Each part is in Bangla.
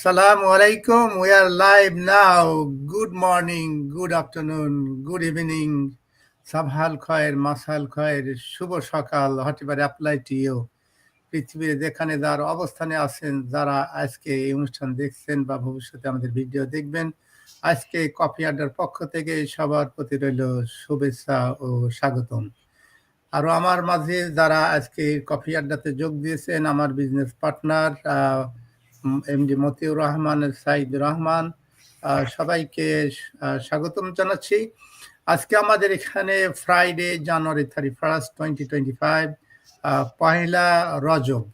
Assalamu alaikum. We are live now. Good morning, good afternoon, good evening. সাবহাল খয়ের মাসাল খয়ের শুভ সকাল হটিবার অ্যাপ্লাই টু ইউ পৃথিবীর যেখানে যার অবস্থানে আছেন যারা আজকে এই অনুষ্ঠান দেখছেন বা ভবিষ্যতে আমাদের ভিডিও দেখবেন আজকে কফি আড্ডার পক্ষ থেকে সবার প্রতি রইল শুভেচ্ছা ও স্বাগতম আরও আমার মাঝে যারা আজকে কফি আড্ডাতে যোগ দিয়েছেন আমার business partner MD Motiur Rahman, Saeed Rahman সবাইকে স্বাগতম জানাচ্ছি। আজকে আমাদের এখানে Friday January thirty first twenty twenty five Pohela Recep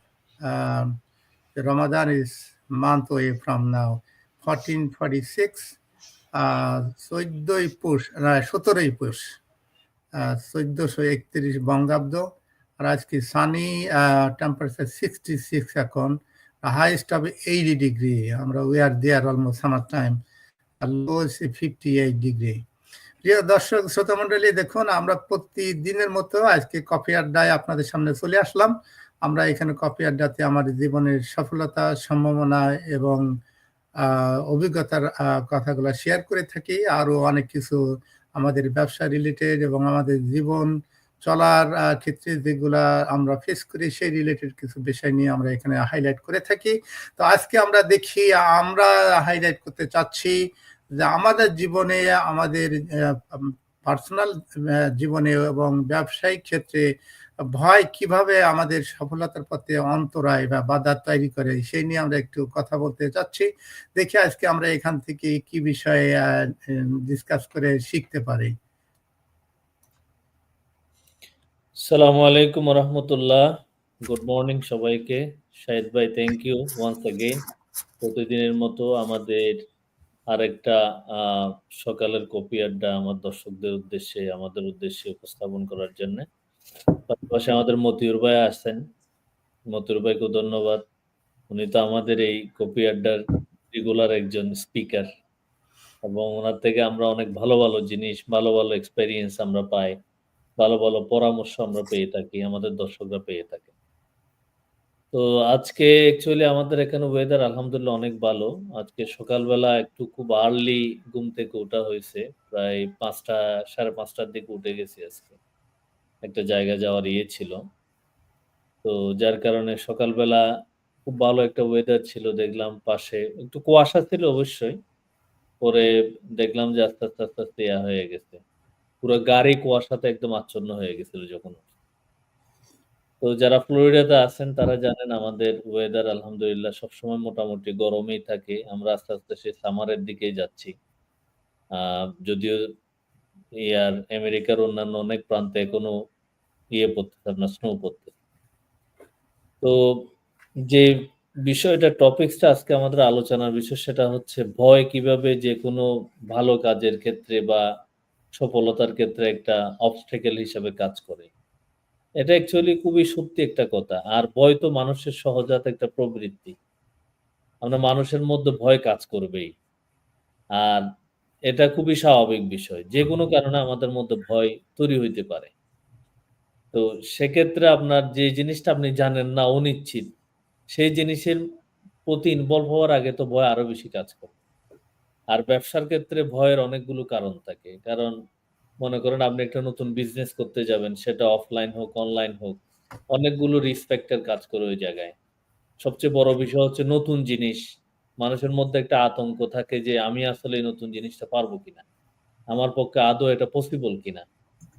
Ramadan is month way from now fourteen forty six চোদ্দই পুষ সতেরোই পুষ চোদ্দশো একত্রিশ বঙ্গাব্দ। আর আজকে সানি টেম্পারেচার সিক্সটি সিক্স এখন। হাইস্ট এইটি ডিগ্রি আমরা we are there almost summer time low fifty eight degree প্রিয় দর্শক শ্রোতা মন্ডলী দেখুন, আমরা প্রতিদিনের মতো আজকে কফি আড্ডায় আপনাদের সামনে চলে আসলাম। আমরা এখানে কফি আড্ডাতে আমার জীবনের সফলতা, সম্ভাবনা এবং অভিজ্ঞতার কথাগুলো শেয়ার করে থাকি। আরও অনেক কিছু আমাদের ব্যবসা রিলেটেড এবং আমাদের জীবন চলার ক্ষেত্রে যেগুলা আমরা ফেস করি, সেই রিলেটেড কিছু বিষয় নিয়ে আমরা এখানে হাইলাইট করে থাকি। তো আজকে আমরা দেখি, আমরা হাইলাইট করতে চাচ্ছি যে আমাদের জীবনে, আমাদের পার্সোনাল জীবনে এবং ব্যবসায়িক ক্ষেত্রে ভয় কীভাবে আমাদের সফলতার পথে অন্তরায় বা বাধা তৈরি করে, সেই নিয়ে আমরা একটু কথা বলতে চাচ্ছি। দেখি আজকে আমরা এখান থেকে কি বিষয়ে ডিসকাস করে শিখতে পারি। সালামু আলাইকুম রহমতুল্লাহ গুড মর্নিং সবাইকে। শাহিদ ভাই থ্যাংক ইউ ওয়ান্স অ্যাগেন প্রতিদিনের মতো আমাদের আরেকটা সকালের কপি আড্ডা আমার দর্শকদের উদ্দেশ্যে, আমাদের উদ্দেশ্যে উপস্থাপন করার জন্য। পাশাপাশি আমাদের মতিউর ভাই আসছেন। মতিউর ভাইকে ধন্যবাদ। উনি তো আমাদের এই কপি আড্ডার রেগুলার একজন স্পিকার এবং ওনার থেকে আমরা অনেক ভালো ভালো জিনিস, ভালো ভালো এক্সপেরিয়েন্স আমরা পাই। ভালো ভালো পরামর্শ আমরা পেয়ে থাকি, আমাদের দর্শকরা পেয়ে থাকে। তো আজকে অ্যাকচুয়ালি আমাদের এখানে ওয়েদার আলহামদুলিল্লাহ অনেক ভালো। আজকে সকালবেলা একটু খুব আর্লি ঘুম থেকে ওঠা হয়েছে। প্রায় পাঁচটা, সাড়ে পাঁচটার দিকে উঠে গেছি আজকে। একটা জায়গা যাওয়ার ইয়ে ছিল। তো যার কারণে সকালবেলা খুব ভালো একটা ওয়েদার ছিল, দেখলাম পাশে। একটু কুয়াশা ছিল অবশ্যই। পরে দেখলাম যে আস্তে আস্তে আস্তে আস্তে ইয়া হয়ে গেছে। পুরো গাড়ি কুয়াশাতে একদম আচ্ছন্ন হয়ে গেছিল যখন। তো যারা ফ্লোরিডাতে আছেন, তারা জানেন আমাদের ওয়েদার আলহামদুলিল্লাহ সবসময় মোটামুটি গরমেই থাকে। আমরা আস্তে আস্তে সেই সামারের দিকেই যাচ্ছি। যদিও ইয়ার আমেরিকার অন্যান্য অনেক প্রান্তে এখনও ইয়ে পড়তেছে, আপনার স্নো পড়তেছে। তো যে বিষয়টা টপিকসটা আজকে আমাদের আলোচনার বিষয় সেটা হচ্ছে ভয় কীভাবে যে কোনো ভালো কাজের ক্ষেত্রে বা সফলতার ক্ষেত্রে একটা অবস্টেকেল হিসাবে কাজ করে। এটা অ্যাকচুয়ালি খুবই সত্যি একটা কথা। আর ভয় তো মানুষের সহজাত একটা প্রবৃত্তি। আমরা মানুষের মধ্যে ভয় কাজ করবেই। আর এটা খুবই স্বাভাবিক বিষয়। যে কোনো কারণে আমাদের মধ্যে ভয় তৈরি হইতে পারে। তো সেক্ষেত্রে আপনার যে জিনিসটা আপনি জানেন না অনিশ্চিত সেই জিনিসের প্রতি ইনভলভ হওয়ার আগে তো ভয় আরও বেশি কাজ করে। আর ব্যবসার ক্ষেত্রে ভয়ের অনেকগুলো কারণ থাকে। কারণ মনে করেন আপনি একটা নতুন বিজনেস করতে যাবেন, সেটা অফলাইন হোক অনলাইন হোক, অনেকগুলো রিসপেক্টের কাজ করে ওই জায়গায়। সবচেয়ে বড় বিষয় হচ্ছে নতুন জিনিস। মানুষের মধ্যে একটা আতঙ্ক থাকে যে আমি আসলে নতুন জিনিসটা পারব কিনা? আমার পক্ষে আদৌ এটা পসিবল কিনা?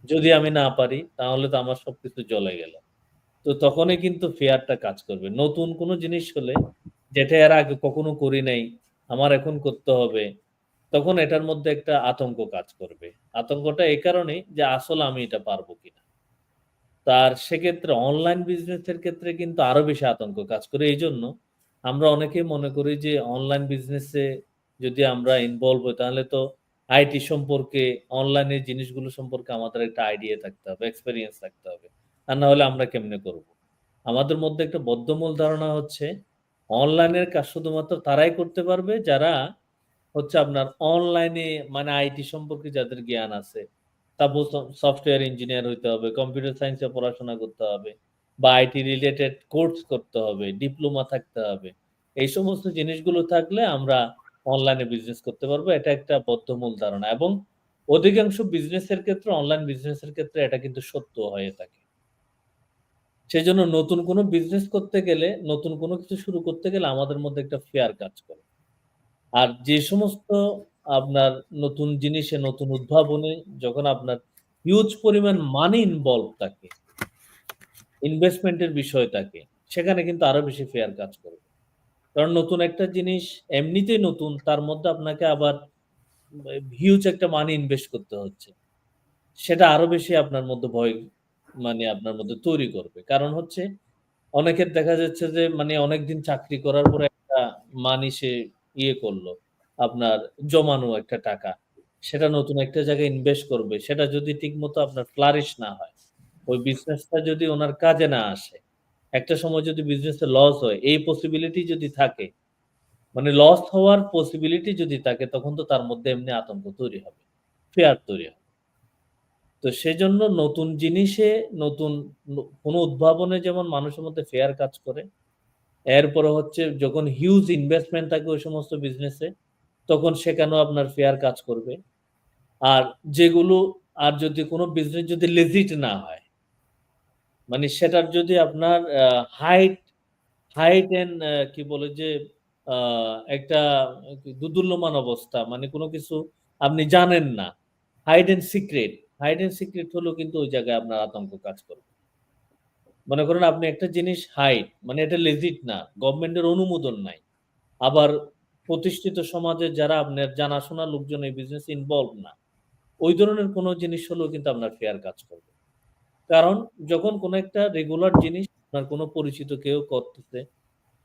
যদি আমি না পারি, তাহলে তো আমার সবকিছু জ্বলে গেল। তো তখনই কিন্তু ফেয়ারটা কাজ করবে। নতুন কোনো জিনিস হলে, যেটা এর আগে কখনো করি নাই আমার এখন করতে হবে, তখন এটার মধ্যে একটা আতঙ্ক কাজ করবে। আতঙ্কটা এই কারণেই যে আসলে আমি এটা পারব কিনা। তার সেক্ষেত্রে অনলাইন বিজনেসের ক্ষেত্রে কিন্তু আরও বেশি আতঙ্ক কাজ করে। এই জন্য আমরা অনেকেই মনে করি যে অনলাইন বিজনেসে যদি আমরা ইনভলভ হই, তাহলে তো আইটি সম্পর্কে অনলাইনের জিনিসগুলো সম্পর্কে আমাদের একটা আইডিয়া থাকতে হবে এক্সপেরিয়েন্স থাকতে হবে। আর না হলে আমরা কেমনে করব? আমাদের মধ্যে একটা বদ্ধমূল ধারণা হচ্ছে অনলাইনের কাজ শুধুমাত্র তারাই করতে পারবে যারা হচ্ছে আপনার অনলাইনে মানে আইটি সম্পর্কে যাদের জ্ঞান আছে তারপর সফটওয়্যার ইঞ্জিনিয়ার হইতে হবে কম্পিউটার সায়েন্সে পড়াশোনা করতে হবে, বা আইটি রিলেটেড কোর্স করতে হবে ডিপ্লোমা থাকতে হবে এই সমস্ত জিনিসগুলো থাকলে আমরা অনলাইনে বিজনেস করতে পারব। এটা একটা বদ্ধমূল ধারণা এবং অধিকাংশ বিজনেসের ক্ষেত্রে অনলাইন বিজনেসের ক্ষেত্রে এটা কিন্তু সত্য হয়ে থাকে। সেজন্য নতুন কোনো বিজনেস করতে গেলে, নতুন কোনো কিছু শুরু করতে গেলে আমাদের মধ্যে একটা ফেয়ার কাজ করে। আর যে সমস্ত আপনার নতুন জিনিসে, নতুন উদ্ভাবনে যখন আপনার হিউজ পরিমাণ মানি ইনভলভ থাকে ইনভেস্টমেন্টের বিষয় থাকে, সেখানে কিন্তু আরও বেশি ফেয়ার কাজ করবে। কারণ নতুন একটা জিনিস এমনিতেই নতুন, তার মধ্যে আপনাকে আবার হিউজ একটা মানি ইনভেস্ট করতে হচ্ছে। সেটা আরও বেশি আপনার মধ্যে ভয় মানে আপনার মধ্যে তৈরি করবে। কারণ হচ্ছে অনেকের দেখা যাচ্ছে যে মানে অনেকদিন চাকরি করার পরে একটা মানি সে ইয়ে করল, আপনার জমানো একটা টাকা। সেটা নতুন একটা জায়গায় ইনভেস্ট করবে। সেটা যদি ঠিকমতো আপনার ফ্লারিশ না হয়, ওই বিজনেসটা যদি ওনার কাজে না আসে, একটা সময় যদি বিজনেসে লস হয়, এই পসিবিলিটি যদি থাকে, মানে লস হওয়ার পসিবিলিটি যদি থাকে তখন তো তার মধ্যে এমনি আতঙ্ক তৈরি হবে। ফেয়ার তৈরি হবে। তো সেজন্য নতুন জিনিসে নতুন কোনো উদ্ভাবনে যেমন মানুষের মধ্যে ফেয়ার কাজ করে, এরপরে হচ্ছে যখন হিউজ ইনভেস্টমেন্ট থাকে ওই সমস্ত বিজনেসে, তখন সেখানেও আপনার ফেয়ার কাজ করবে। আর যেগুলো আর যদি কোনো বিজনেস যদি লেজিট না হয় মানে সেটার যদি আপনার হাইট হাইট অ্যান্ড কি বলে যে একটা দুদুল্যমান অবস্থা মানে কোনো কিছু আপনি জানেন না। Hide and secret, hide and secret হলেও কিন্তু ওই জায়গায় আপনার আতঙ্ক কাজ করবে। মনে করেন আপনি একটা জিনিস হাইড মানে এটা লেজিট না, গভর্নমেন্টের অনুমোদন নাই। আবার প্রতিষ্ঠিত সমাজে যারা আপনার জানাশোনা লোকজন এই বিজনেস ইনভলভ না। ওই ধরনের কোনো জিনিস হলেও কিন্তু আপনার ফেয়ার কাজ করবে। কারণ যখন কোনো একটা রেগুলার জিনিস আপনার কোনো পরিচিত কেউ করতেছে,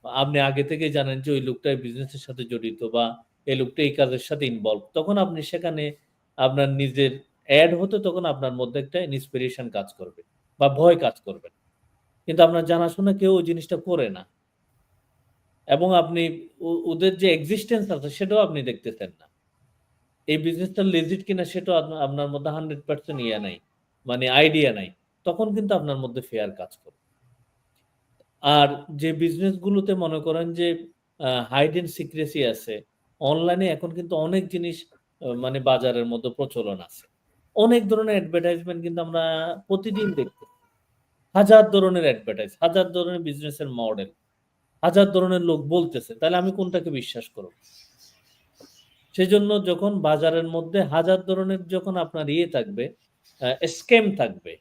আপনি আগে থেকেই জানেন যে ওই লোকটা বিজনেসের সাথে জড়িত বা এই লোকটা এই কাজের সাথে ইনভলভ। তখন আপনি সেখানে আপনার নিজের এড হতে তখন আপনার মধ্যে একটা ইন্সপিরেশন কাজ করবে বা ভয় কাজ করবে। কিন্তু আপনার জানাশোনা কেউ ওই জিনিসটা করে না। এবং আপনি ওদের যে এক্সিস্টেন্স আছে সেটাও আপনি দেখতেছেন না। এই বিজনেসটা লেজিট কিনা সেটাও আপনার মধ্যে 100% ইয়ে নাই। মানে আইডিয়া নাই। তখন কিন্তু আপনার মধ্যে ফেয়ার কাজ করবে। আর যে বিজনেস গুলোতে মনে করেন যে হাইড অ্যান্ড সিক্রেসি আছে, অনলাইনে এখন কিন্তু অনেক জিনিস মানে বাজারের মধ্যে প্রচলন আছে। অনেক ধরনের অ্যাডভার্টাইজমেন্ট কিন্তু আমরা প্রতিদিন দেখতেছি। হাজার ধরনের অ্যাডভার্টাইজ, হাজার ধরনের বিজনেসের মডেল, হাজার ধরনের লোক বলতেছে। তাহলে আমি কোনটাকে বিশ্বাস করব? সেজন্য যখন বাজারের মধ্যে হাজার ধরনের যখন আপনার ইয়ে থাকবে, স্ক্যাম থাকবে,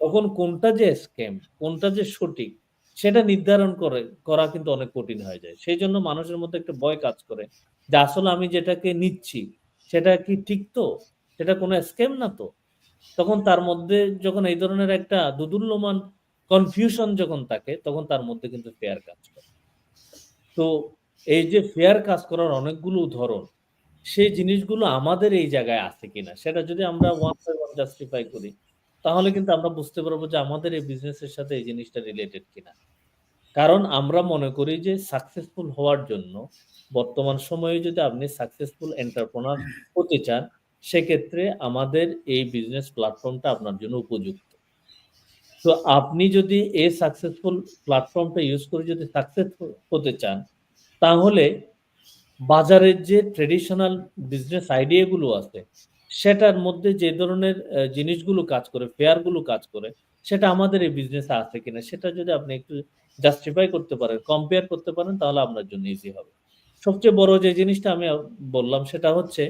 তখন কোনটা যে স্ক্যাম, কোনটা যে সঠিক সেটা নির্ধারণ করে করা কিন্তু অনেক কঠিন হয়ে যায়। সেই জন্য মানুষের মধ্যে একটা ভয় কাজ করে যে আসলে আমি যেটাকে নিচ্ছি সেটা কি ঠিক তো? সেটা কোনো স্ক্যাম না তো? তখন তার মধ্যে যখন এই ধরনের একটা দুদুল্যমান কনফিউশন যখন থাকে তখন তার মধ্যে কিন্তু ফেয়ার কাজ করে। তো এই যে ফেয়ার কাজ করার অনেকগুলো ধরন, সেই জিনিসগুলো আমাদের এই জায়গায় আছে কিনা সেটা যদি আমরা ওয়ান বাই ওয়ান জাস্টিফাই করি, তাহলে কিন্তু আমরা বুঝতে পারব যে আমাদের এই বিজনেসের সাথে এই জিনিসটা রিলেটেড কিনা। কারণ আমরা মনে করি যে সাকসেসফুল হওয়ার জন্য বর্তমান সময়ে যদি আপনি সাকসেসফুল এন্টারপ্রেনিউর হতে চান, সেক্ষেত্রে আমাদের এই বিজনেস প্ল্যাটফর্মটা আপনার জন্য উপযুক্ত। তো আপনি যদি এই সাকসেসফুল প্ল্যাটফর্মটা ইউজ করে যদি সাকসেসফুল হতে চান, তাহলে বাজারের যে ট্রেডিশনাল বিজনেস আইডিয়াগুলো আছে, সেটার মধ্যে যে ধরনের জিনিসগুলো কাজ করে, ফেয়ারগুলো কাজ করে, সেটা আমাদের এই বিজনেসে আছে কিনা সেটা যদি আপনি একটু জাস্টিফাই করতে পারেন, কম্পেয়ার করতে পারেন তাহলে আপনার জন্য ইজি হবে। সবচেয়ে বড় যে জিনিসটা আমি বললাম সেটা হচ্ছে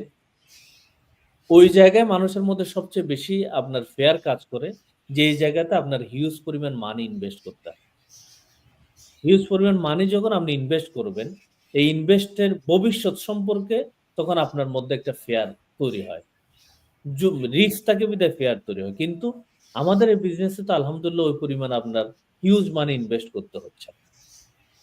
ওই জায়গায় মানুষের মধ্যে সবচেয়ে বেশি আপনার ফেয়ার কাজ করে যেই জায়গাতে আপনার হিউজ পরিমাণ মানি ইনভেস্ট করতে হয়। হিউজ পরিমাণ মানি যখন আপনি ইনভেস্ট করবেন, এই ইনভেস্টের ভবিষ্যৎ সম্পর্কে তখন আপনার মধ্যে একটা ফেয়ার তৈরি হয়। জু রিস্ক থাকে বিধায় ফেয়ার তৈরি হয়। কিন্তু আমাদের এই বিজনেসে তো আলহামদুলিল্লাহ ওই পরিমাণ আপনার হিউজ মানি ইনভেস্ট করতে হচ্ছে।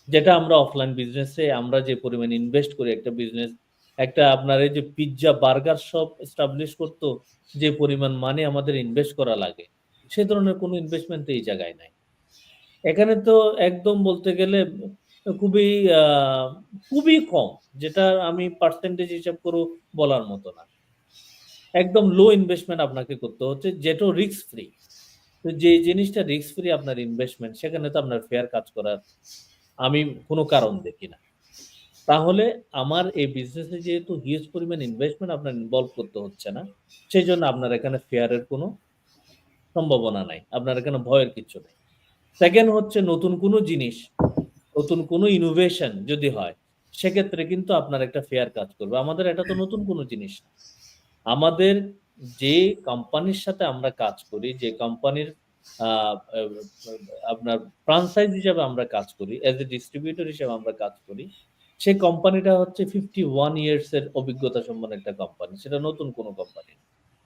যেটা আমরা অফলাইন বিজনেসে আমরা যে পরিমাণ ইনভেস্ট করি একটা বিজনেস, একটা আপনার এই যে পিজ্জা, বার্গার শপ এস্টাবলিশ করতো যে পরিমাণ মানে আমাদের ইনভেস্ট করা লাগে, সে ধরনের কোনো ইনভেস্টমেন্ট এই জায়গায় নাই। এখানে তো একদম বলতে গেলে খুবই খুবই কম। যেটা আমি পার্সেন্টেজ হিসাব করেও বলার মতো না। একদম লো ইনভেস্টমেন্ট আপনাকে করতে হচ্ছে যেটাও রিস্ক ফ্রি। তো যে জিনিসটা রিস্ক ফ্রি আপনার ইনভেস্টমেন্ট সেখানে তো আপনার ফেয়ার কাজ করার আমি কোনো কারণ দেখি না। তাহলে আমার এই বিজনেসে যেহেতু হিউজ পরিমাণ ইনভেস্টমেন্ট আপনার ইনভলভ করতে হচ্ছে না, সেই জন্য আপনার এখানে ফেয়ারের কোনো সম্ভাবনা নাই। আপনার এখানে ভয়ের কিছু নেই। সেকেন্ড হচ্ছে নতুন কোনো জিনিস, নতুন কোনো ইনোভেশন যদি হয়, সেক্ষেত্রে কিন্তু আপনার একটা ফেয়ার কাজ করবে। আমাদের এটা তো নতুন কোনো জিনিস না। আমাদের যে কোম্পানির সাথে আমরা কাজ করি, যে কোম্পানির আপনার ফ্র্যাঞ্চাইজ হিসাবে আমরা কাজ করি, এজ এ ডিস্ট্রিবিউটর হিসাবে আমরা কাজ করি। সেই কোম্পানিটা হচ্ছে 51 ইয়ার্স এর অভিজ্ঞতা সম্পন্ন একটা কোম্পানি। সেটা নতুন কোনো কোম্পানি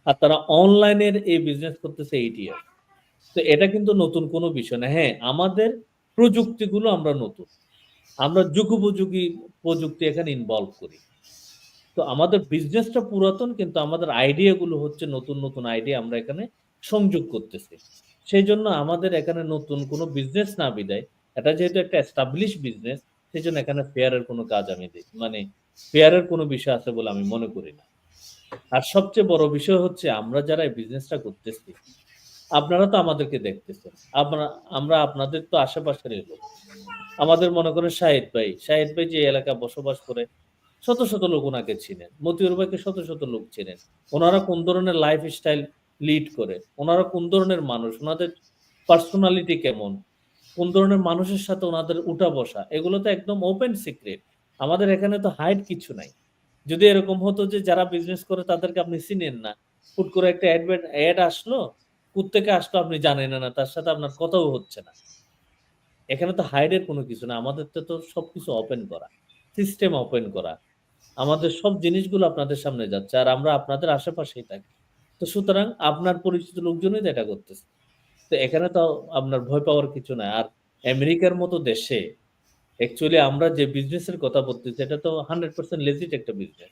আর তারা অনলাইনের এই বিজনেস করতেছে 8 ইয়ার্স। তো এটা কিন্তু নতুন কোনো বিষয় না। হ্যাঁ, আমাদের প্রযুক্তিগুলো আমরা নতুন। আমরা যুগোপযোগী প্রযুক্তি এখানে ইনভলভ করি। তো আমাদের বিজনেসটা পুরাতন কিন্তু আমাদের আইডিয়াগুলো হচ্ছে নতুন, নতুন আইডিয়া আমরা এখানে সংযোগ করতেছি। সেই জন্য আমাদের এখানে নতুন কোনো বিজনেস না বিদায় এটা যেহেতু একটা এস্টাবলিশ বিজনেস, সেজন্য এখানে ফেয়ার এর কোনো কাজ আমি দেই মানে ফেয়ার এর কোনো বিষয় আছে বলে আমি মনে করি না। আর সবচেয়ে বড় বিষয় হচ্ছে আমরা যারা এই বিজনেসটা করতেছি, আপনারা তো আমাদেরকে দেখতেছেন। আমরা আমরা আপনাদের তো আশেপাশেরই লোক। আমাদের মনে করেন শাহিদ ভাই, শাহিদ ভাই যে এলাকা বসবাস করে, শত, শত লোক ওনাকে চিনেন। মতিউর ভাইকে শত, শত লোক চেনেন। ওনারা কোন ধরনের লাইফস্টাইল লিড করে, ওনারা কোন ধরনের মানুষ, ওনাদের পার্সোনালিটি কেমন, কোন ধরনের মানুষের সাথে উনাদের উঠা-বসা, এগুলো তো একদম ওপেন সিক্রেট। আমাদের এখানে তো হাইড কিছু নাই। যদি এরকম হতো যে যারা বিজনেস করে তাদেরকে আপনি চিনেন না। হুট করে একটা অ্যাডভেট এড আসলো, কোত্থেকে আসলো আপনি জানেনও না। তার সাথে আপনার কথাও হচ্ছে না। এখানে তো হাইড এর কোনো কিছু না। আমাদের তো সবকিছু ওপেন করা। সিস্টেম ওপেন করা। আমাদের সব জিনিসগুলো আপনাদের সামনে যাচ্ছে। আর আমরা আপনাদের আশেপাশেই থাকি। তো সুতরাং আপনার পরিচিত লোকজনই তো এটা করতেছে। তো এখানে তো আপনার ভয় পাওয়ার কিছু নাই। আর আমেরিকার মতো দেশে অ্যাকচুয়ালি আমরা যে বিজনেসের কথা বলতেছি এটা তো 100% লেজিট একটা বিজনেস।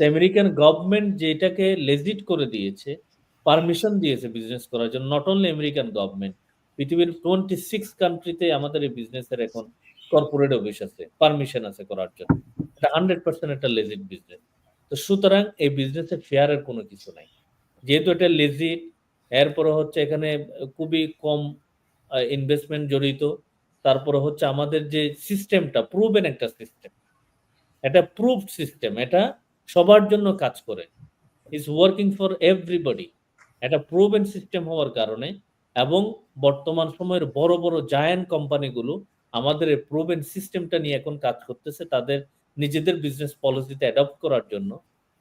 তো আমেরিকান গভর্নমেন্ট যেটাকে লেজিট করে দিয়েছে, পারমিশন দিয়েছে বিজনেস করার জন্য নট অনলি আমেরিকান গভর্নমেন্ট। পৃথিবীর 26 কান্ট্রিতে আমাদের এই বিজনেসের এখন কর্পোরেট অফিস আছে, পারমিশন আছে করার জন্য। এটা 100% একটা লেজিট বিজনেস। তো সুতরাং এই বিজনেসে ফেয়ার এর কোনো কিছু নাই। যেহেতু এটা লেজিট, এরপরে হচ্ছে এখানে খুবই কম ইনভেস্টমেন্ট জড়িত। তারপরে হচ্ছে আমাদের যে সিস্টেমটা প্রুভেন একটা সিস্টেম। এটা প্রুভড সিস্টেম। এটা সবার জন্য কাজ করে। It's working for everybody. এটা প্রুভেন সিস্টেম হওয়ার কারণে এবং বর্তমান সময়ের বড়, বড় জায়ান্ট কোম্পানিগুলো আমাদের এই প্রুভেন সিস্টেমটা নিয়ে এখন কাজ করতেছে তাদের নিজেদের বিজনেস পলিসিতে অ্যাডপ্ট করার জন্য।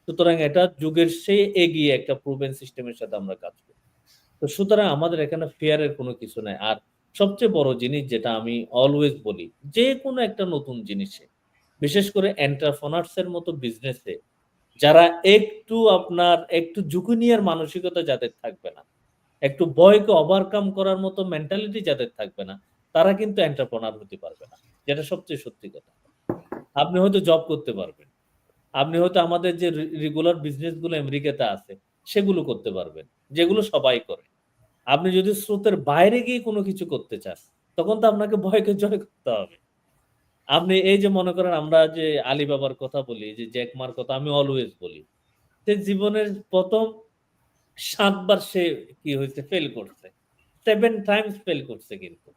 সুতরাং এটা যুগের চেয়ে এগিয়ে একটা প্রুভেন সিস্টেমের সাথে আমরা কাজ করি। তো সুতরাং আমাদের এখানে ফেয়ার এর কোনো কিছু নাই। আর সবচেয়ে বড় জিনিস যেটা আমি অলওয়েজ বলি, যেকোনো একটা নতুন জিনিসে, বিশেষ করে এন্টারপ্রেনার্স এর মতো বিজনেসে যারা একটু আপনার একটু ঝুঁকি নেওয়ার মানসিকতা যাদের থাকবে না, একটু ভয়কে ওভারকাম করার মতো মেন্টালিটি যাদের থাকবে না, তারা কিন্তু এন্টারপ্রেনার হতে পারবে না। যেটা সবচেয়ে সত্যি কথা। আপনি হয়তো জব করতে পারবেন। আপনি হয়তো আমাদের যে রেগুলার বিজনেসগুলো আমেরিকাতে আছে, সেগুলো করতে পারবেন। যেগুলো সবাই করে। আপনি যদি স্রোতের বাইরে গিয়ে কোনো কিছু করতে চান, তখন তো আপনাকে ভয়কে জয় করতে হবে। আপনি এই যে মনে করেন আমরা যে আলিবাবার কথা বলি, যে জ্যাক মার কথা আমি অলওয়েজ বলি। সে জীবনের প্রথম সাতবার সে কি হয়েছে ফেল করছে। সেভেন টাইমস ফেল করছে কিন্তু।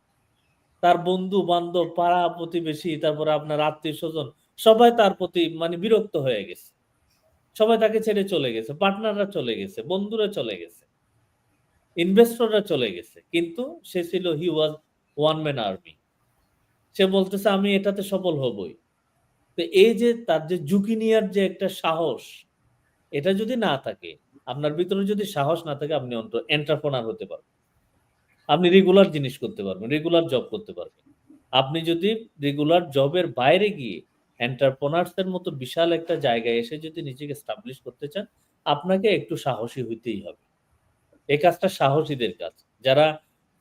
তার বন্ধু-বান্ধব, পাড়া-প্রতিবেশী, তারপরে আপনার আত্মীয় স্বজন সবাই তার প্রতি মানে বিরক্ত হয়ে গেছে। সবাই তাকে ছেড়ে চলে গেছে। পার্টনাররা চলে গেছে, বন্ধুরা চলে গেছে। ইনভেস্টররা চলে গেছে। কিন্তু সে ছিল he was one man army. সে বলতেছে আমি এটাতে সফল হবই। তো এই যে তার যে ঝুঁকি নেওয়ার যে একটা সাহস, এটা যদি না থাকে, আপনার ভিতরে যদি সাহস না থাকে আপনি অন্ত এন্টারপ্রেনার হতে পারবেন। আপনি রেগুলার জিনিস করতে পারবেন, রেগুলার জব করতে পারবেন। আপনি যদি রেগুলার জবের বাইরে গিয়ে এন্টারপ্রেনার্স এর মতো বিশাল একটা জায়গায় এসে যদি নিজেকে এস্টাবলিশ করতে চান, আপনাকে একটু সাহসী হইতেই হবে। এই কাজটা সাহসীদের কাজ। যারা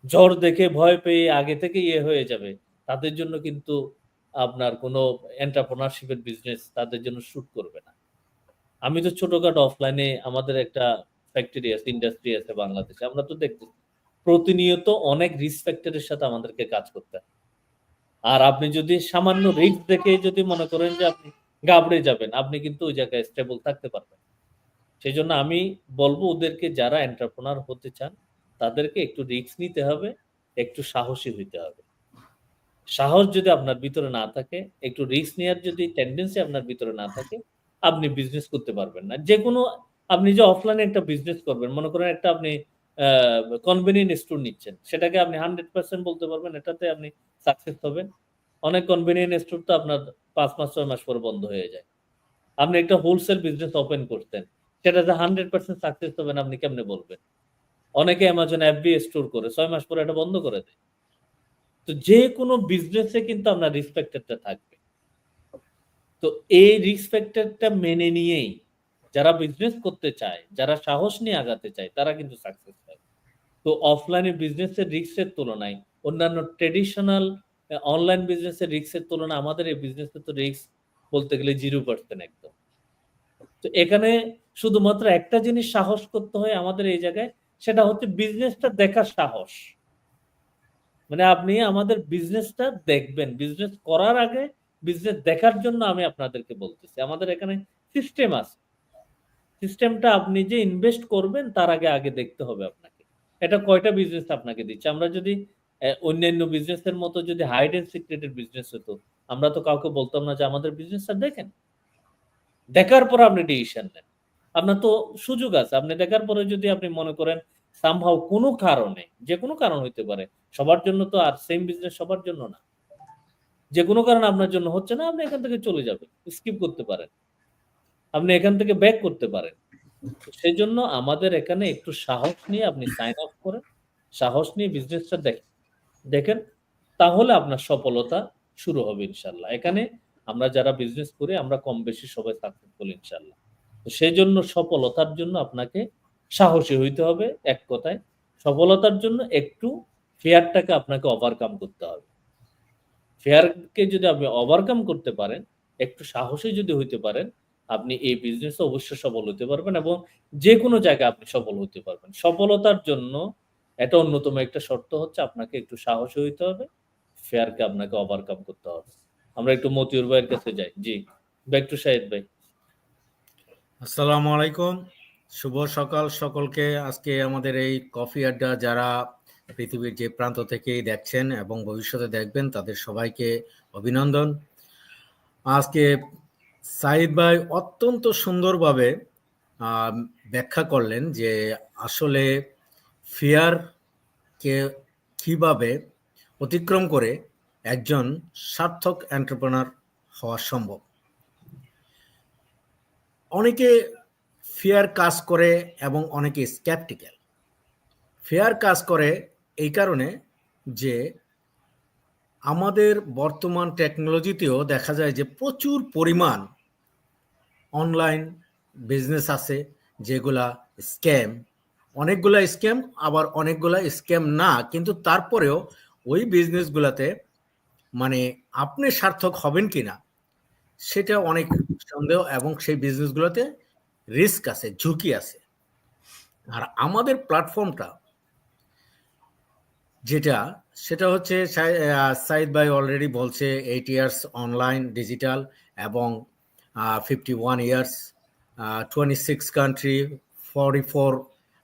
ঝড় দেখে ভয় পেয়ে আগে থেকে ইয়ে হয়ে যাবে, তাদের জন্য কিন্তু আপনার কোনো এন্টারপ্রেনারশিপ এর বিজনেস তাদের জন্য স্যুট করবে না। আমি তো ছোটখাটো অফলাইনে আমাদের একটা ফ্যাক্টরি আছে, ইন্ডাস্ট্রি আছে বাংলাদেশে। আমরা তো দেখতেছি প্রতিনিয়ত অনেক রিস্ক ফ্যাক্টর এর সাথে আমাদেরকে কাজ করতে হয়। আর আপনি যদি সামান্য রিস্ক দেখে যদি মনে করেন যে আপনি গাবড়ে যাবেন, আপনি কিন্তু ওই জায়গায় স্টেবল থাকতে পারবেন। সেই জন্য আমি বলব ওদেরকে যারা এন্টারপ্রেনার হতে চান, তাদেরকে একটু রিস্ক নিতে হবে, একটু সাহসী হইতে হবে। সাহস যদি আপনার ভিতরে না থাকে, একটু রিস্ক নেওয়ার যদি টেন্ডেন্সি আপনার ভিতরে না থাকে, আপনি বিজনেস করতে পারবেন না। যেকোনো আপনি যে অফলাইনে একটা বিজনেস করবেন, মনে করেন একটা আপনি কনভেনিয়েন্ট স্টোর নিচ্ছেন। সেটাকে আপনি 100% বলতে পারবেন, এটাতে আপনি সাকসেস হবেন। অনেক কনভেনিয়েন্ট স্টোর তো আপনার পাঁচ মাস, ছয় মাস পরে বন্ধ হয়ে যায়। আপনি একটা হোলসেল বিজনেস ওপেন করতেন। সেটাতে 100% সাকসেস হবেন আপনি কেমনে বলবেন? অনেকে অ্যামাজন অ্যাপ FBA স্টোর করে, ছয় মাস পরে এটা বন্ধ করে দেয়। তো যেকোনো বিজনেসে কিন্তু আপনার রিস্ক থাকবে। তো এই রিস্ক ফ্যাক্টরটা মেনে নিয়েই যারা বিজনেস করতে চায়, যারা সাহস নিয়ে আগাতে চায় তারা কিন্তু সাকসেস হয়। তো অফলাইনে বিজনেসের রিস্কের তুলনায় অন্যান্য ট্র্যাডিশনাল আ অনলাইন বিজনেসের রিস্কের তুলনায় আমাদের এই বিজনেসে তো রিস্ক বলতে গেলে 0% একদম। তো এখানে শুধুমাত্র একটা জিনিস সাহস করতে হয় আমাদের এই জায়গায়, সেটা হচ্ছে বিজনেসটা দেখার সাহস। মানে আপনি আমাদের বিজনেসটা দেখবেন। বিজনেস করার আগে বিজনেস দেখার জন্য আমি আপনাদেরকে বলতেছি। আমাদের এখানে সিস্টেম আছে। সিস্টেমটা আপনি যে ইনভেস্ট করবেন তার আগে, আগে দেখতে হবে আপনাকে। এটা কয়টা বিজনেস আপনাকে দিচ্ছে। আমরা যদি অন্যান্য বিজনেসের মতো যদি হাইড অ্যান্ড সিক্রেটেড বিজনেস হতো, আমরা তো কাউকে বলতাম না যে আমাদের বিজনেসটা দেখেন। দেখার পর আপনি ডিসিশন নেন। আপনার তো সুযোগ আছে। আপনি দেখার পরে যদি আপনি মনে করেন সামহাউ কোনো কারণে, যেকোনো কারণ হইতে পারে। সবার জন্য তো আর সেম বিজনেস সবার জন্য না। যে কোনো কারণে আপনার জন্য হচ্ছে না, আপনি এখান থেকে চলে যাবেন। স্কিপ করতে পারেন। আপনি এখান থেকে ব্যাক করতে পারেন। সেই জন্য আমাদের এখানে একটু সাহস নিয়ে আপনি সাইন আপ করেন। সাহস নিয়ে বিজনেসটা দেখেন। দেখেন তাহলে আপনার সফলতা শুরু হবে ইনশাল্লাহ এখানে আমরা যারা বিজনেস করি আমরা কম বেশি সবাই সাকসেসফুল ইনশাআল্লাহ। তো সেজন্য সফলতার জন্য আপনাকে সাহসী হইতে হবে এক কথায়। সফলতার জন্য একটু ফেয়ারটাকে আপনাকে ওভারকাম করতে হবে। ফেয়ারকে যদি আপনি ওভারকাম করতে পারেন, একটু সাহসী যদি হইতে পারেন, আপনি এই বিজনেসে অবশ্যই সফল হতে পারবেন এবং যে কোনো জায়গায় আপনি সফল হতে পারবেন। সফলতার জন্য এটা অন্যতম একটা শর্ত হচ্ছে আপনাকে একটু সাহসী হইতে হবে। ফেয়ারকে আপনাকে ওভারকাম করতে হবে। আমরা একটু মতিউর ভাইয়ের কাছে যাই। জি, ব্যাক টু শাহিদ ভাই। আসসালামু আলাইকুম। শুভ সকাল সকলকে। আজকে আমাদের এই কফি আড্ডা যারা পৃথিবীর যে প্রান্ত থেকেই দেখছেন এবং ভবিষ্যতে দেখবেন তাদের সবাইকে অভিনন্দন। আজকে সাঈদ ভাই অত্যন্ত সুন্দরভাবে ব্যাখ্যা করলেন যে আসলে ফিয়ারকে কীভাবে অতিক্রম করে একজন সার্থক এন্টারপ্রেনার হওয়া সম্ভব। অনেকে ফিয়ার কাজ করে এবং অনেকে স্কেপটিক্যাল। ফেয়ার কাজ করে এই কারণে যে আমাদের বর্তমান টেকনোলজিতেও দেখা যায় যে প্রচুর পরিমাণ অনলাইন বিজনেস আছে যেগুলা স্ক্যাম। অনেকগুলা স্ক্যাম আবার অনেকগুলা স্ক্যাম না। কিন্তু তারপরেও ওই বিজনেসগুলাতে মানে আপনি সার্থক হবেন কি না সেটা অনেক সন্দেহ এবং সেই বিজনেসগুলোতে রিস্ক আছে, ঝুঁকি আছে। আর আমাদের প্ল্যাটফর্মটা যেটা সেটা হচ্ছে সাই আ সাঈদ ভাই অলরেডি বলছে 8 ইয়ার্স অনলাইন ডিজিটাল এবং uh 51 years uh 26 country 44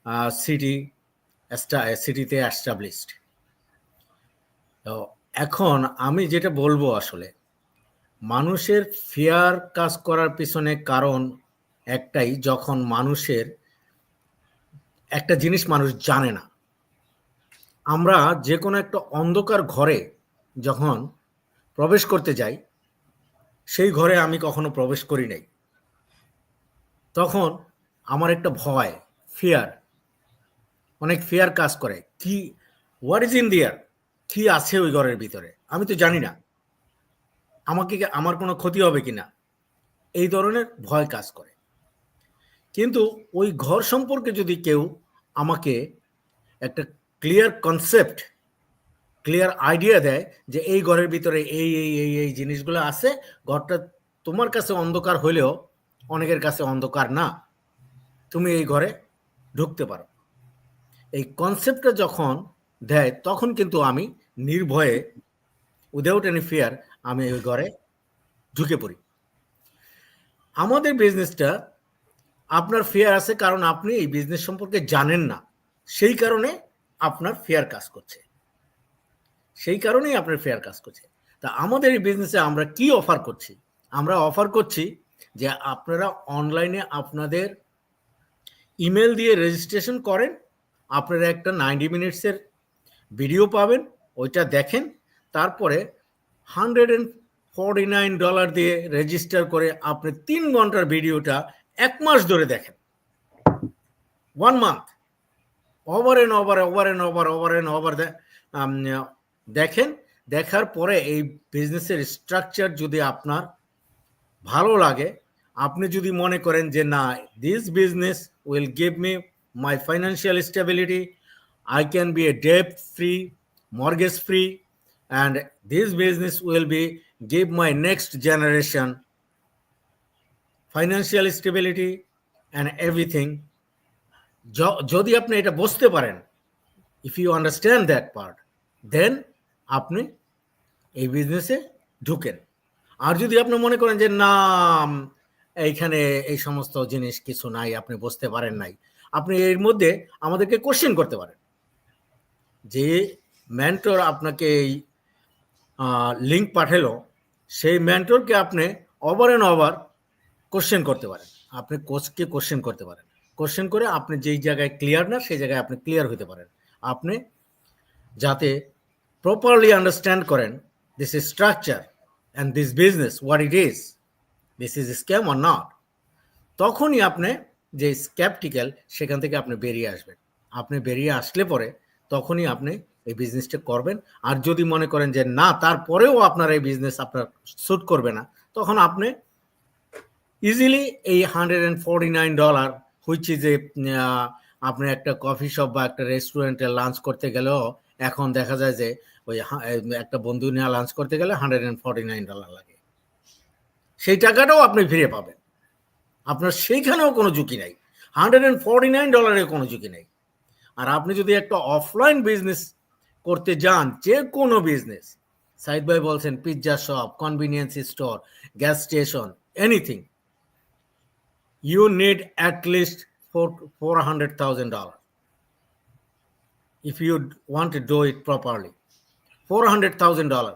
uh city এস্টা সিটিতে এস্টাবলিশড। তো এখন আমি যেটা বলব আসলে মানুষের ফিয়ার কাজ করার পিছনে কারণ একটাই যখন মানুষের একটা জিনিস মানুষ জানে না। আমরা যেকোনো একটা অন্ধকার ঘরে যখন প্রবেশ করতে যাই, সেই ঘরে আমি কখনো প্রবেশ করি নাই। তখন আমার একটা ভয়, ফিয়ার অনেক ফিয়ার কাজ করে। কি হোয়াট ইজ ইন দেয়ার? কি আছে ওই ঘরের ভিতরে? আমি তো জানি না। আমাকে আমার কোনো ক্ষতি হবে কি না এই ধরনের ভয় কাজ করে। কিন্তু ওই ঘর সম্পর্কে যদি কেউ আমাকে একটা ক্লিয়ার কনসেপ্ট, ক্লিয়ার আইডিয়া দেয় যে এই ঘরের ভিতরে এই, এই, এই, এই জিনিসগুলো আছে, ঘরটা তোমার কাছে অন্ধকার হলেও অনেকের কাছে অন্ধকার না। তুমি এই ঘরে ঢুকতে পারো। এই কনসেপ্টটা যখন দেয় তখন কিন্তু আমি নির্ভয়ে উইদাউট এনি ফিয়ার আমি ওই ঘরে ঢুকে পড়ি। আমাদের বিজনেসটা আপনার ফিয়ার আছে কারণ আপনি এই বিজনেস সম্পর্কে জানেন না। সেই কারণে আপনার ফিয়ার কাজ করছে। সেই কারণেই আপনার ফেয়ার কাজ করছে। তা আমাদের এই বিজনেসে আমরা কি অফার করছি? আমরা অফার করছি যে আপনারা অনলাইনে আপনাদের ইমেল দিয়ে রেজিস্ট্রেশন করেন, আপনারা একটা নাইনটি মিনিটসের ভিডিও পাবেন, ওইটা দেখেন, তারপরে hundred and forty nine dollar দিয়ে রেজিস্টার করে আপনি তিন ঘণ্টার ভিডিওটা এক মাস ধরে দেখেন। One month over and over over and over over and over দেখেন, দেখার পরে এই বিজনেসের স্ট্রাকচার যদি আপনার ভালো লাগে, আপনি যদি মনে করেন যে, না this business will give me my financial stability I can be a debt free mortgage free and this business will be give my next generation financial stability and য- যদি আপনি এটা বুঝতে পারেন if you understand that part then আপনি এই বিজনেসে ঢুকেন। আর যদি আপনি মনে করেন যে, না এইখানে এই সমস্ত জিনিস কিছু নাই, আপনি বুঝতে পারেন নাই। আপনি এর মধ্যে আমাদেরকে কোশ্চেন করতে পারেন। যে মেন্টর আপনাকে এই লিঙ্ক পাঠালো, সেই মেন্টরকে আপনি ওভার অ্যান্ড ওভার কোশ্চেন করতে পারেন। আপনি কোচকে কোশ্চেন করতে পারেন। কোশ্চেন করে আপনি যেই জায়গায় ক্লিয়ার না, সেই জায়গায় আপনি ক্লিয়ার হতে পারেন। আপনি যাতে প্রপারলি আন্ডারস্ট্যান্ড করেন this is structure and this business what it is this is scam or not তখনই আপনি যে স্ক্যাপটিক্যাল সেখান থেকে আপনি বেরিয়ে আসবেন। আপনি বেরিয়ে আসলে পরে তখনই আপনি এই বিজনেসটা করবেন। আর যদি মনে করেন যে না, তারপরেও আপনার এই বিজনেস আপনার স্যুট করবে না, তখন আপনি ইজিলি এই hundred and forty nine dollar হচ্ছে যে আপনি একটা কফি শপ বা একটা রেস্টুরেন্টে লাঞ্চ করতে গেলেও এখন দেখা যায় যে ওই একটা বন্ধু নিয়ে লাঞ্চ করতে গেলে hundred and forty nine dollar লাগে। সেই টাকাটাও আপনি ফিরে পাবেন। আপনার সেইখানেও কোনো ঝুঁকি নাই। হান্ড্রেড অ্যান্ড ফর্টি নাইন ডলারের কোনো ঝুঁকি নেই। আর আপনি যদি একটা অফলাইন বিজনেস করতে যান, যে কোনো বিজনেস সাইদ ভাই বলছেন pizza shop convenience store gas station anything you need at least four four hundred thousand dollar if you want do it properly four hundred thousand dollar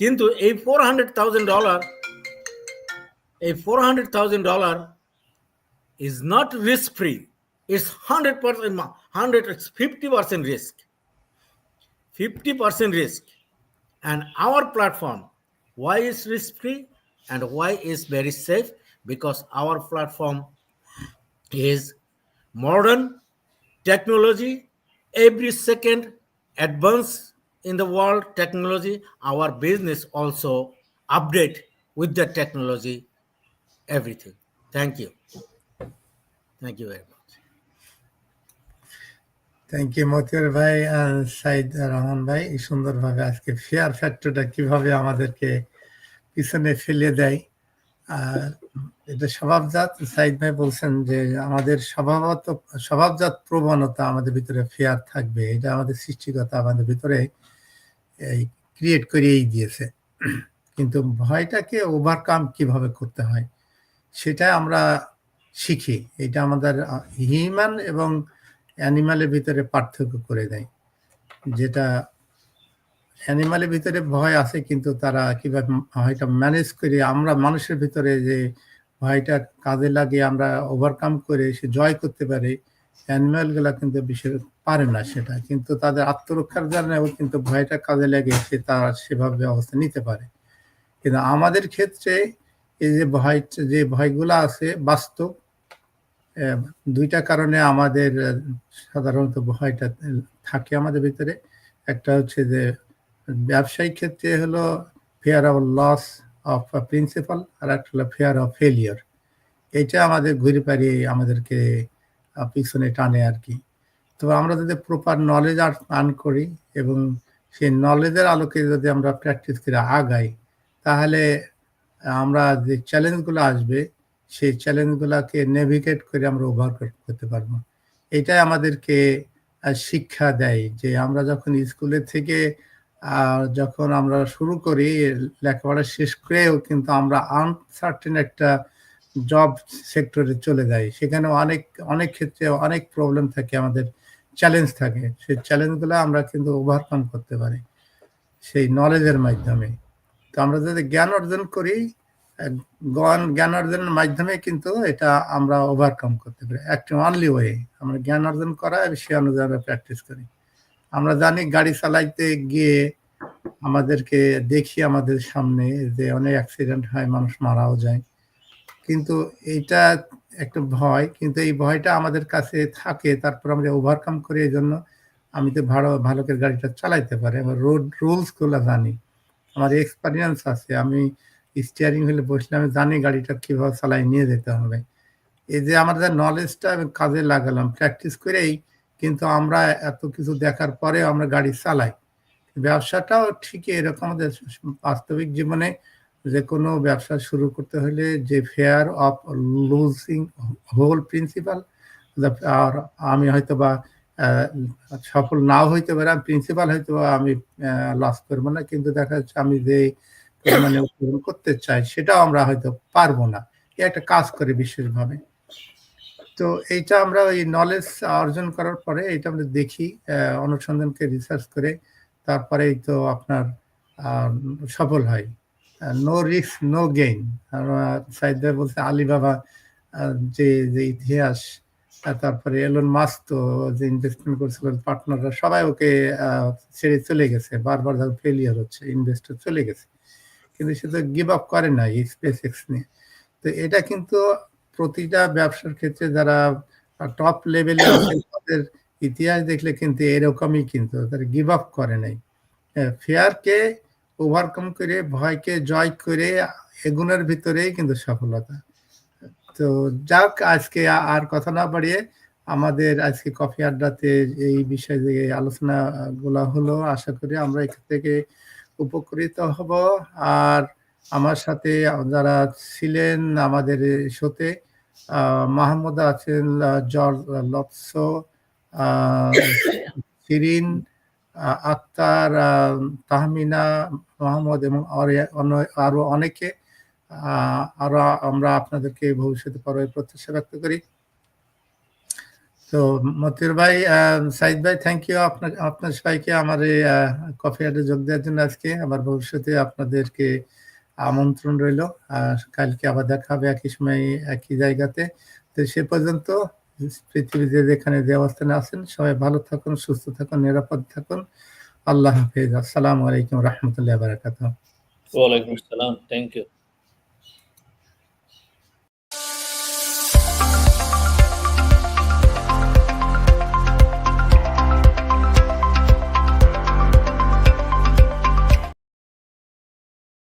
কিন্তু এই ফোর হান্ড্রেড থাউজেন্ড ডলার এই four hundred thousand dollar is not risk free. It's 100%, ma- 100, it's 50% risk. 50% risk. And our platform, why is risk free and why is very safe? Because our platform is modern technology, every second advance in the world technology. Our business also update with the technology, everything. Thank you. Thank you very much. Thank you Motiur ভাই আর সাইদ রহমান ভাই এই সুন্দরভাবে আজকে ফেয়ার ফ্যাক্টরটা কীভাবে আমাদেরকে পিছনে ফেলে দেয় আর এটা স্বভাবজাত সাইদ ভাই বলছেন যে আমাদের স্বভাবত স্বভাবজাত প্রবণতা আমাদের ভিতরে ফেয়ার থাকবে এটা আমাদের সৃষ্টিকতা আমাদের ভিতরে এই ক্রিয়েট করিয়েই দিয়েছে। কিন্তু ভয়টাকে ওভারকাম কীভাবে করতে হয়, সেটা আমরা শিখি। এটা আমাদের হিউম্যান এবং অ্যানিমালের ভিতরে পার্থক্য করে দেয়। যেটা অ্যানিমালের ভিতরে ভয় আছে, কিন্তু তারা কীভাবে ভয়টা ম্যানেজ করে, আমরা মানুষের ভিতরে যে ভয়টা কাজে লাগিয়ে আমরা ওভারকাম করে, সে জয় করতে পারে অ্যানিমালগুলা কিন্তু বিশেষ পারে না সেটা, কিন্তু তাদের আত্মরক্ষার জন্যও কিন্তু ভয়টা কাজে লাগে সে তারা সেভাবে অবস্থা নিতে পারে। কিন্তু আমাদের ক্ষেত্রে এই যে ভয়, যে ভয়গুলো আছে বাস্তব দুইটা কারণে আমাদের সাধারণত ভয়টা থাকে আমাদের ভিতরে। একটা হচ্ছে যে ব্যবসায়িক ক্ষেত্রে হলো fear of loss of principal আর একটা হলো ফেয়ার অফ ফেলিয়ার এইটা আমাদের ঘুরে পাড়িয়ে আমাদেরকে পিছনে টানে আর কি। তো আমরা যদি প্রপার নলেজ আর পান করি এবং সেই নলেজের আলোকে যদি আমরা প্র্যাকটিস করে আগাই, তাহলে আমরা যে চ্যালেঞ্জগুলো আসবে, সেই চ্যালেঞ্জগুলোকে নেভিগেট করে আমরা ওভারকাম করতে পারব। এটাই আমাদেরকে শিক্ষা দেয় যে আমরা যখন স্কুলে থেকে যখন আমরা শুরু করি, লেখাপড়া শেষ করেও কিন্তু আমরা আনসার্টেন একটা জব সেক্টরে চলে যাই। সেখানে অনেক অনেক ক্ষেত্রে অনেক প্রবলেম থাকে আমাদের চ্যালেঞ্জ থাকে। সেই চ্যালেঞ্জগুলো আমরা কিন্তু ওভারকাম করতে পারি সেই নলেজের মাধ্যমে। তো আমরা যদি জ্ঞান অর্জন করি জ্ঞান জ্ঞান অর্জনের মাধ্যমে কিন্তু এটা আমরা ওভারকাম করতে পারি। একটা অনলি ওয়ে আমরা জ্ঞান অর্জন করা সে অনুযায়ী আমরা প্র্যাকটিস করি। আমরা জানি গাড়ি চালাইতে গিয়ে আমাদেরকে দেখি আমাদের সামনে যে অনেক অ্যাক্সিডেন্ট হয়, মানুষ মারাও যায়। কিন্তু এইটা একটা ভয়, কিন্তু এই ভয়টা আমাদের কাছে থাকে, তারপর আমরা ওভারকাম করি এই জন্য আমি তো ভালো ভালো করে গাড়িটা চালাইতে পারি। আমার রোড রুলসগুলো জানি, আমার এক্সপিরিয়েন্স আছে, আমি স্টিয়ারিং হুইলে বসলে আমি জানি গাড়িটা কীভাবে চালাই নিয়ে যেতে হবে। এই যে আমাদের নলেজটা আমি কাজে লাগালাম প্র্যাকটিস করেই, কিন্তু আমরা এত কিছু দেখার পরেও আমরা গাড়ি চালাই। ব্যবসাটাও ঠিকই এরকম আমাদের বাস্তবিক জীবনে যে কোনো ব্যবসা শুরু করতে হলে যে fear of losing whole principal আর আমি হয়তো বা সফল নাও হইতে পারে প্রিন্সিপাল হয়তো আমি লস করব না, কিন্তু দেখা যাচ্ছে আমি যে পরিমাণে উৎপাদন করতে চাই, সেটাও আমরা হয়তো পারব না। এ একটা কাজ করে বিশেষভাবে। তো এইটা আমরা ওই নলেজ অর্জন করার পরে এটা আমরা দেখি অনুসন্ধানকে রিসার্চ করে, তারপরেই তো আপনার সফল হয়। No risk no gain Saeed বলছে আলিবাবা যে যে ইতিহাস তারপরে এলন মাস্ক তো যে ইনভেস্টমেন্ট করেছিলেন পার্টনাররা সবাই ওকে ছেড়ে চলে গেছে। বারবার ধর ফেলিয়ার হচ্ছে ইনভেস্টর চলে গেছে। কিন্তু সে তো গিভ আপ করে না এই স্পেস এক্স নিয়ে। তো এটা কিন্তু প্রতিটা ব্যবসার ক্ষেত্রে যারা টপ লেভেলে তাদের ইতিহাস দেখলে কিন্তু এরকমই কিন্তু, তারা গিভ আপ করে নাই। ফেয়ারকে ওভারকাম করে ভয়কে জয় করে এগুনের ভিতরেই কিন্তু সফলতা। তো যাক আজকে আর কথা না বাড়িয়ে আমাদের আজকে কফি আড্ডাতে এই বিষয়ে যে আলোচনা গুলা হলো আশা করি আমরা এখান থেকে উপকৃত হব। আর আমার সাথে যারা ছিলেন আমাদের শোতে মাহমুদ আছেন জর্জ লৎস আহ, আক্তার তাহমিনা, মোহাম্মদ এবং আরে- অন্য- আরও অনেকে আরও আমরা আপনাদেরকে ভবিষ্যতে পরে প্রত্যাশা ব্যক্ত করি। তো মতিউর ভাই সাইদ ভাই থ্যাংক ইউ আপনার আপনার সবাইকে আমার এই কফি আড্ডে যোগ দেওয়ার জন্য আজকে। আবার ভবিষ্যতে আপনাদেরকে আমন্ত্রণ রইল। কালকে আবার দেখা হবে একই সময়, একই জায়গাতে। তো সে পর্যন্ত পৃথিবীতে যেখানে যে অবস্থানে আছেন, সবাই ভালো থাকুন, সুস্থ থাকুন, নিরাপদ থাকুন। আল্লাহ হাফিজ। আসসালামু আলাইকুম রহমতুল্লাহ বারাকাতুহ। ওয়ালাইকুম আসসালাম। Thank you